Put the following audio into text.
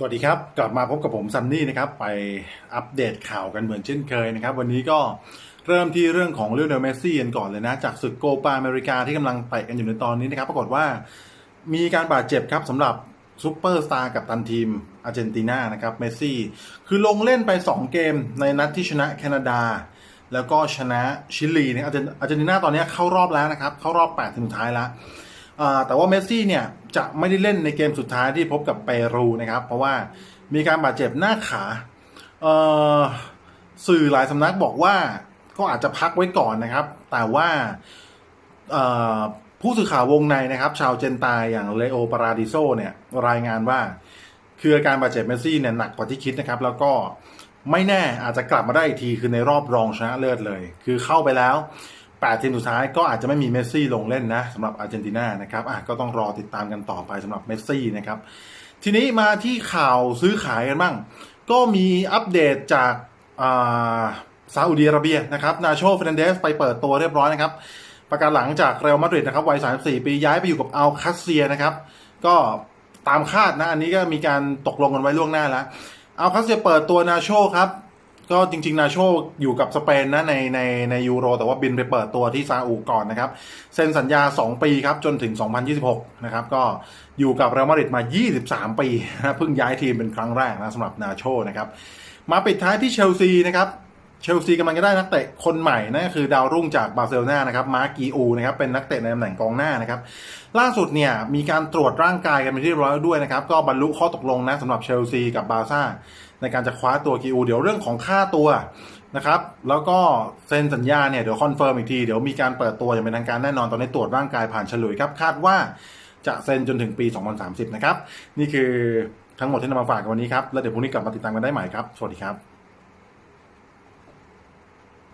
สวัสดีครับ กลับมาพบกับผมซันนี่นะครับไปอัปเดตข่าวกันเหมือนเช่นเคยนะครับ วันนี้ก็เริ่มที่เรื่องของเรื่องเดลเมสซี่กันก่อนเลยนะ จากศึกโกปาอเมริกาที่กำลังเตะกันอยู่ในตอนนี้นะครับ ปรากฏว่ามีการบาดเจ็บครับสำหรับซูเปอร์สตาร์กับตันทีมอาร์เจนตินานะครับเมสซี่ คือลงเล่นไป 2 เกมในนัดที่ชนะแคนาดา แล้วก็ชนะชิลีเนี่ยอาร์เจนอาร์เจนตินาตอนนี้เข้ารอบแล้วนะครับ เข้ารอบ8ทีมสุดท้ายแล้ว แต่ว่าเมสซี่เนี่ยจะไม่ได้เล่นในเกมสุดท้ายที่พบกับเปรูนะครับ เพราะว่ามีการบาดเจ็บหน้าขาสื่อหลายสำนักบอกว่าก็อาจจะพักไว้ก่อนนะครับ แต่ว่าผู้สื่อข่าววงในนะครับ ชาวเจนตายอย่างเลโอปาราดิโซเนี่ยรายงานว่า คืออาการบาดเจ็บเมสซี่เนี่ยหนักกว่าที่คิดนะครับ แล้วก็ไม่แน่อาจจะกลับมาได้อีกทีคือในรอบรองชนะเลิศเลย คือเข้าไปแล้ว 8 ทีมสุดท้ายก็อาจจะไม่มีเมสซี่ลงเล่นนะสำหรับอาร์เจนตินานะครับอะก็ต้องรอติดตามกันต่อไปสำหรับเมสซี่นะครับทีนี้มาที่ข่าวซื้อขายกันบ้าง ก็มีอัปเดตจากอ่าซาอุดีอาระเบียนะครับนาโชเฟรนเดสไปเปิดตัวเรียบร้อยนะครับ ประกาศหลังจากเรอัลมาดริดนะครับวัย 34 ปีย้ายไปอยู่กับอัลคาเซียนะครับ ก็ตามคาดนะ อันนี้ก็มีการตกลงกันไว้ล่วงหน้าแล้วอัลคาเซียเปิดตัวนาโชครับ ก็จริง ๆ นาโชอยู่กับสเปนนะในในในยูโร แต่ว่าบินไปเปิดตัวที่ซาอุก่อนนะครับเซ็นสัญญา 2 ปีครับจนถึง 2026 นะครับ ก็อยู่กับเรอัลมาดริดมา 23 ปีนะเพิ่งย้ายทีมเป็นครั้งแรกนะสำหรับนาโชนะครับ มาปิดท้ายที่เชลซีนะครับ เชลซีกำลังจะได้นักเตะคนใหม่นั่นก็คือดาวรุ่งจากบาร์เซโลนานะครับมาร์กีอูนะครับเป็นนักเตะในตำแหน่งกองหน้านะครับล่าสุดเนี่ยมีการตรวจร่างกายกันไปนที่เรียบร้อยด้วยนะครับก็บรรลุข้อตกลงนะสำหรับเชลซีกับบาร์ซ่าในการจะคว้าตัวกีอูเดี๋ยวเรื่องของค่าตัวนะครับแล้วก็เซ็นสัญญาเนี่ยเดี๋ยวคอนเฟิร์มอีกทีเดี๋ยวมีการเปิดตัวอย่างเป็นทางการแน่นอนตอนนี้ตรวจร่างกายผ่านฉลุยครับคาดว่าจะเซ็นจนถึงปี 2030 นะครับนี่คือทั้งหมดที่นำมาฝากกันวันนี้ครับแล้วเดี๋ยวพรุ่งนี้กลับมาติดตามกันได้ใหม่ครับสวัสดีครับ